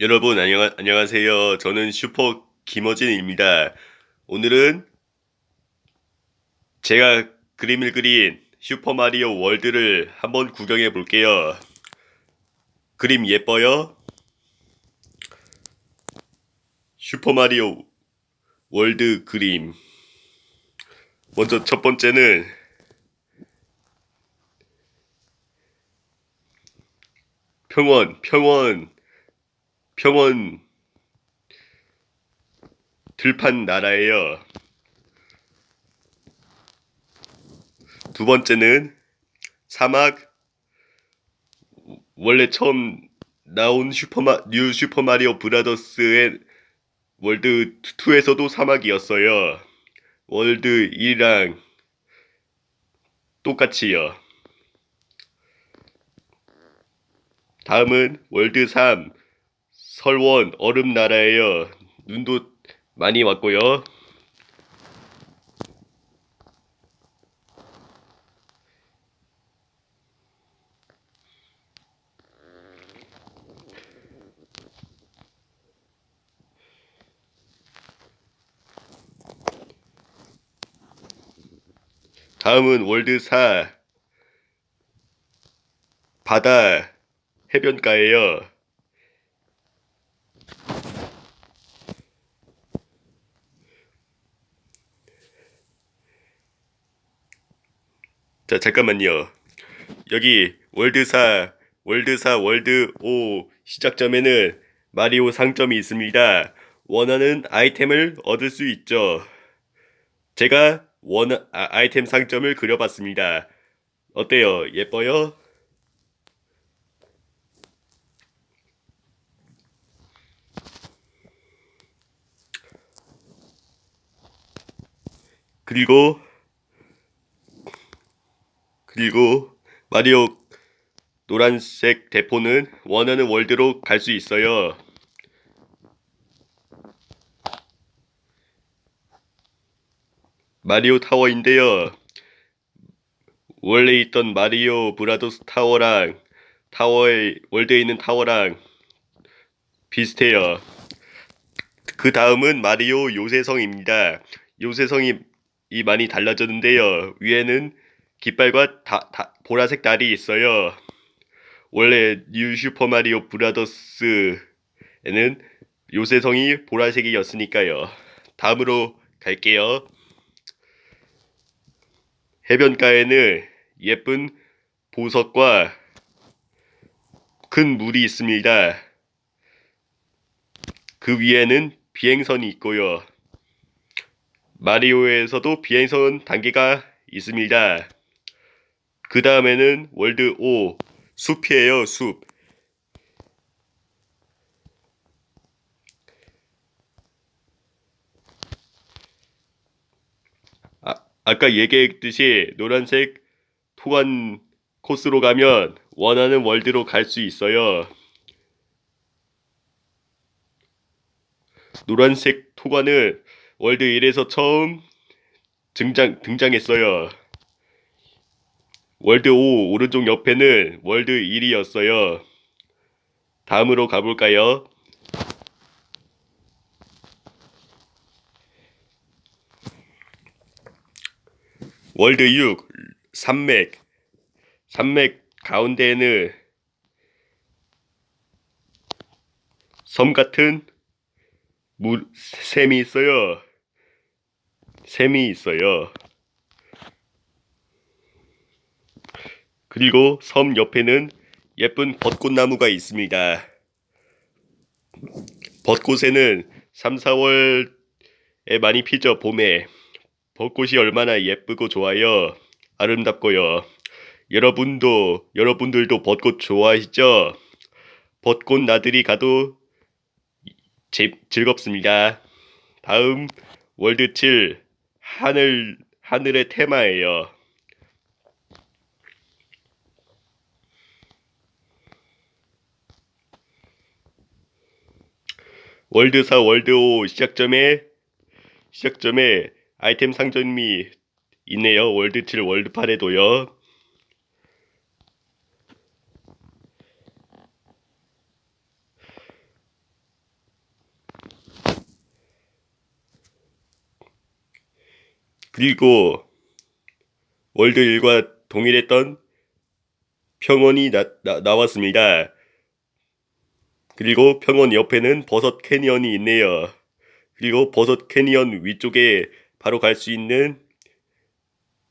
여러분 안녕, 안녕하세요. 저는 슈퍼 김어진입니다. 오늘은 제가 그림을 그린 슈퍼마리오 월드를 한번 구경해 볼게요. 그림 예뻐요? 슈퍼마리오 월드 그림. 먼저 첫 번째는 평원, 평원, 평원 들판 나라예요. 두 번째는 사막 원래 처음 나온 슈퍼마 뉴 슈퍼마리오 브라더스의 월드 2에서도 사막이었어요. 월드 1이랑 똑같이요. 다음은 월드 3 설원 얼음 나라예요. 눈도 많이 왔고요. 다음은 월드 4 바다 해변가예요. 자, 잠깐만요. 여기 월드사, 월드사, 월드 5 시작점에는 마리오 상점이 있습니다. 원하는 아이템을 얻을 수 있죠. 제가 원 아, 아이템 상점을 그려봤습니다. 어때요? 예뻐요? 그리고 그리고 마리오 노란색 대포는 원하는 월드로 갈 수 있어요. 마리오 타워인데요. 원래 있던 마리오 브라더스 타워랑 타워에 월드에 있는 타워랑 비슷해요. 그 다음은 마리오 요새성입니다. 요새성이 이 많이 달라졌는데요. 위에는 깃발과 다, 다, 보라색 달이 있어요. 원래 뉴 슈퍼마리오 브라더스에는 요새성이 보라색이었으니까요. 다음으로 갈게요. 해변가에는 예쁜 보석과 큰 물이 있습니다. 그 위에는 비행선이 있고요. 마리오에서도 비행선 단계가 있습니다. 그 다음에는 월드 5 숲이에요 숲. 아, 아까 얘기했듯이 노란색 토관 코스로 가면 원하는 월드로 갈 수 있어요. 노란색 토관은 월드 1에서 처음 등장, 등장했어요 월드 5 오른쪽 옆에는 월드 1이었어요. 다음으로 가볼까요? 월드 6 산맥 산맥 가운데에는 섬 같은 물 샘이 있어요. 샘이 있어요. 그리고 섬 옆에는 예쁜 벚꽃나무가 있습니다. 벚꽃에는 3, 4월에 많이 피죠, 봄에. 벚꽃이 얼마나 예쁘고 좋아요. 아름답고요. 여러분도, 여러분들도 벚꽃 좋아하시죠? 벚꽃 나들이 가도 제, 즐겁습니다. 다음 월드 7 하늘 하늘의 테마예요. 월드 4, 월드 5 시작점에 시작점에 아이템 상점이 있네요. 월드 7, 월드 8에도요. 그리고 월드 1과 동일했던 평원이 나, 나, 나왔습니다. 그리고 평원 옆에는 버섯 캐니언이 있네요. 그리고 버섯 캐니언 위쪽에 바로 갈 수 있는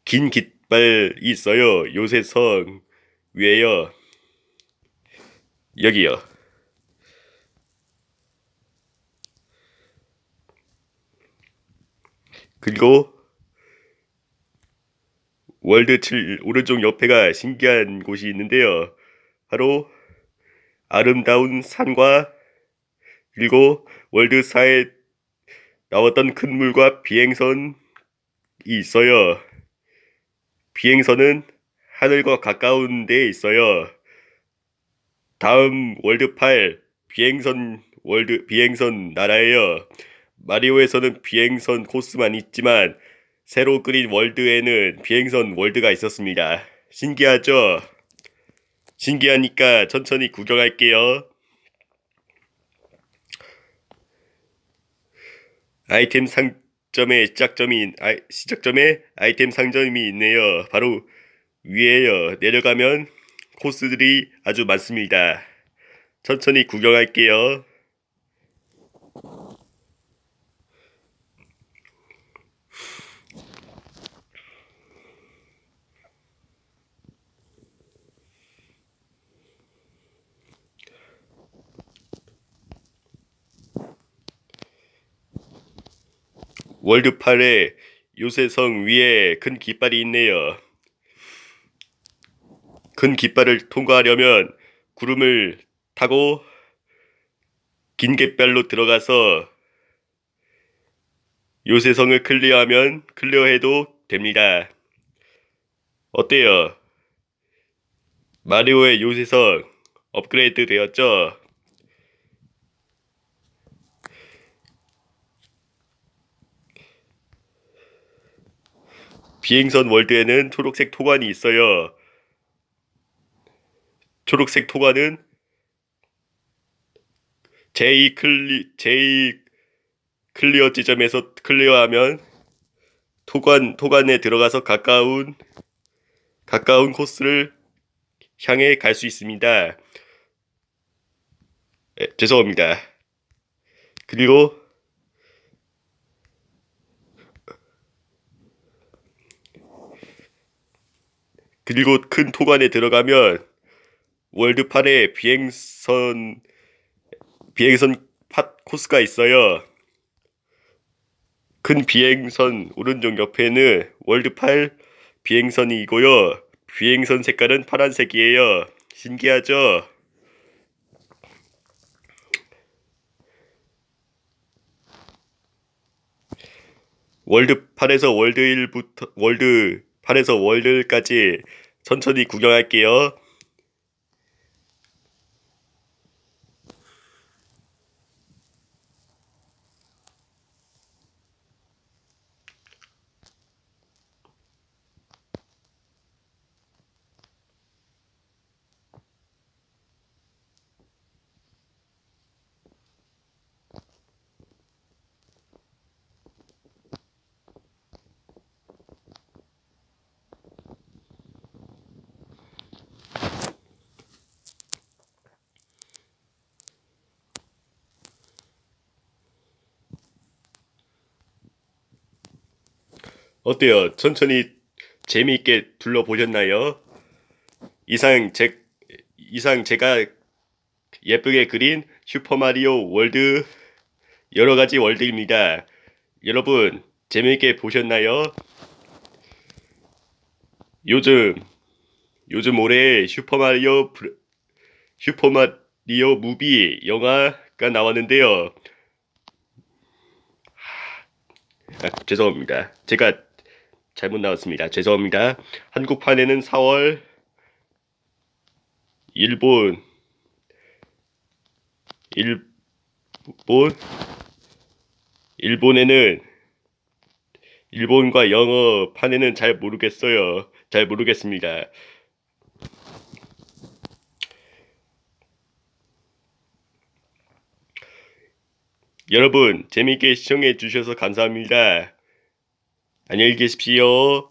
긴 깃발이 있어요. 요새성 위에요. 여기요. 그리고 월드 7 오른쪽 옆에가 신기한 곳이 있는데요. 바로 아름다운 산과 그리고 월드 4에 나왔던 큰 물과 비행선이 있어요. 비행선은 하늘과 가까운 데에 있어요. 다음 월드 8 비행선 월드 비행선 나라예요. 마리오에서는 비행선 코스만 있지만 새로 그린 월드에는 비행선 월드가 있었습니다. 신기하죠? 신기하니까 천천히 구경할게요. 아이템 상점의 시작점이 아, 시작점에 아이템 상점이 있네요. 바로 위에요. 내려가면 코스들이 아주 많습니다. 천천히 구경할게요. 월드 8에 요새성 위에 큰 깃발이 있네요. 큰 깃발을 통과하려면 구름을 타고 긴 깃발로 들어가서 요새성을 클리어하면 클리어해도 됩니다. 어때요? 마리오의 요새성 업그레이드 되었죠? 비행선 월드에는 초록색 토관이 있어요. 초록색 토관은 제2 클리 제2 클리어 지점에서 클리어하면 토관 토관에 들어가서 가까운 가까운 코스를 향해 갈 수 있습니다. 에, 죄송합니다. 그리고 그리고 큰 토관에 들어가면 월드 8에 비행선 비행선 팟 코스가 있어요. 큰 비행선 오른쪽 옆에는 월드 8 비행선이고요. 비행선 색깔은 파란색이에요. 신기하죠? 월드 8에서 월드 1부터 월드 8에서 월드까지 천천히 구경할게요. 어때요? 천천히 재미있게 둘러보셨나요? 이상 제 이상 제가 예쁘게 그린 슈퍼마리오 월드 여러 가지 월드입니다. 여러분 재미있게 보셨나요? 요즘 요즘 올해 슈퍼마리오 슈퍼마리오 무비 영화가 나왔는데요. 아, 죄송합니다. 제가 잘못 나왔습니다. 죄송합니다. 한국판에는 4월, 일본, 일본, 일본에는 일본과 영어 판에는 잘 모르겠어요. 잘 모르겠습니다. 여러분 재미있게 시청해 주셔서 감사합니다. 안녕히 계십시오.